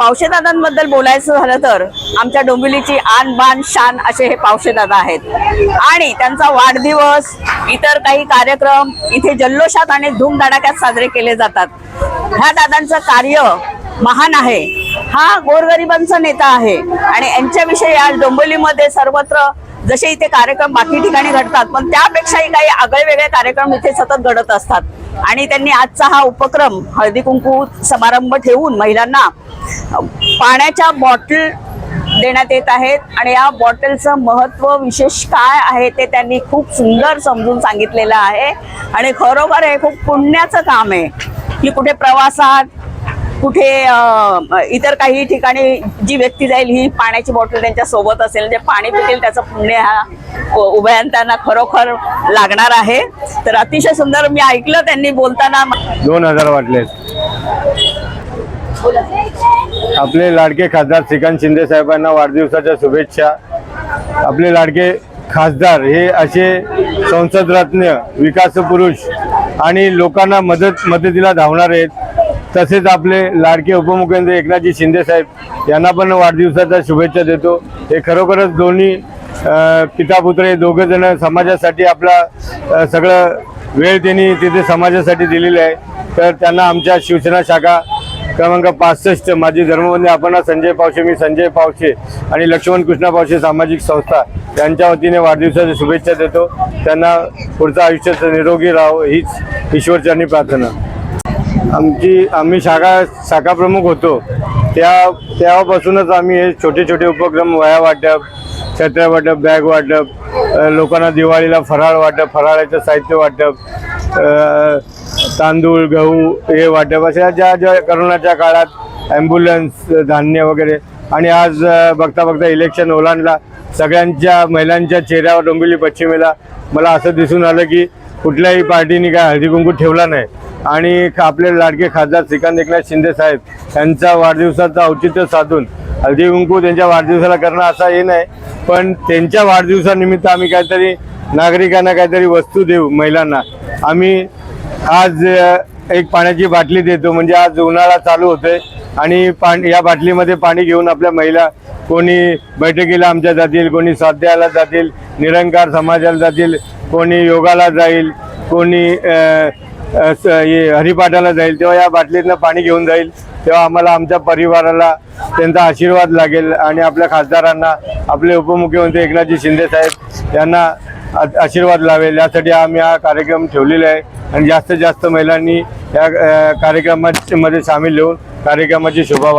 पावशेदादांबद्दल बोलायचं झालं तर आमच्या डोंबिवलीची आन बान शान असे हे पावशेदादा आहेत. आणि त्यांचा वाढदिवस इतर काही कार्यक्रम इथे जल्लोषात आणि धूमधडाक्यात साजरे केले जातात. ह्या दादांचं कार्य महान आहे. हा गोरगरिबांचा नेता आहे. आणि यांच्याविषयी आज डोंबिवलीमध्ये सर्वत्र जसे इथे कार्यक्रम बाकी ठिकाणी घडतात पण त्यापेक्षाही काही आगळे वेगळे कार्यक्रम इथे सतत घडत असतात. आणि त्यांनी आजचा हा उपक्रम हळदी कुंकू समारंभ ठेवून महिलांना पाण्याच्या बॉटल देण्यात येत आहेत. आणि या बॉटलचं महत्त्व विशेष काय आहे ते त्यांनी खूप सुंदर समजून सांगितलेलं आहे. आणि खरोखर हे खूप पुण्याचं काम आहे. की कुठे प्रवासात कुठे इतर काही ठिकाणी जी व्यक्ती जाईल ही पाण्याची बॉटल त्यांच्यासोबत असेल जे पाणी पितील त्याचं पुण्य हा उ- उभयंतांना खरोखर लागणार आहे. तर अतिशय सुंदर मी ऐकलं त्यांनी बोलताना. दोन हजार वाटले आपले लाडके खासदार श्रीकांत शिंदे साहेबांना वाढदिवसाच्या शुभेच्छा. आपले लाडके खासदार हे असे संसदरत्न विकास पुरुष आणि लोकांना मदत मदतीला धावणार आहेत. तसेच आपले लाडके उपमुख्यमंत्री एकनाथजी शिंदे साहेब यांना पण वाढदिवसाच्या शुभेच्छा देतो. हे खरोखरच दोन्ही अ, पिता पुत्र हे दोघं जण समाजासाठी आपला सगळं वेळ त्यांनी तिथे समाजासाठी दिलेली आहे. तर त्यांना आमच्या शिवसेना शाखा क्रमांक पासष्ट माझी धर्मबंधी आपण संजय पावशे मी संजय पावशे आणि लक्ष्मण कृष्णा पावशे सामाजिक संस्था यांच्या वतीने वाढदिवसाच्या शुभेच्छा देतो. त्यांना पुढचं आयुष्याचं निरोगी राहो हीच ईश्वरचरणी प्रार्थना. आमची आम्ही शाखा शाखा प्रमुख होतो. त्या तेव्हापासूनच आम्ही हे छोटे छोटे उपक्रम वया वाटप छत्र्या वाटप बॅग वाटप लोकांना दिवाळीला फराळ वाटप फराळाचं साहित्य वाटप तांदूळ गहू हे वाटप अशा ज्या ज्या करोनाच्या काळात ॲम्ब्युलन्स धान्य वगैरे आणि आज बघता बघता इलेक्शन ओलांडला सगळ्यांच्या महिलांच्या चेहऱ्यावर डोंबिवली पश्चिमेला मला असं दिसून आलं की कुठल्याही पार्टीने काय हळदी कुंकू ठेवला नाही. आणि आपले लाडके खासदार श्रीकांत एकनाथ शिंदे साहेब यांचा वाढदिवसाचं औचित्य साधून हळदी कुंकू त्यांच्या वाढदिवसाला करणं असा हे नाही. पण त्यांच्या वाढदिवसानिमित्त आम्ही काहीतरी नागरिकांना काहीतरी वस्तू देऊ महिलांना. आम्ही आज एक पाण्याची बाटली देतो. म्हणजे आज उन्हाळा चालू होतोय आणि पाणी या बाटलीमध्ये पाणी घेऊन आपल्या महिला कोणी बैठकीला आमच्या जातील कोणी स्वाध्यायाला जातील निरंकार समाजाला जातील कोणी योगाला जाईल कोणी हे हरिपाठाला जाईल तेव्हा या बाटलीतनं पाणी घेऊन जाईल. तेव्हा आम्हाला आमच्या परिवाराला त्यांचा आशीर्वाद लागेल आणि आपल्या खासदारांना आपले उपमुख्यमंत्री एकनाथजी शिंदे साहेब यांना आशीर्वाद लावेल. यासाठी आम्ही हा कार्यक्रम ठेवलेला आहे. आणि जास्तीत जास्त महिलांनी या कार्यक्रमामध्ये सामील होऊन कार्यक्रमाची शोभा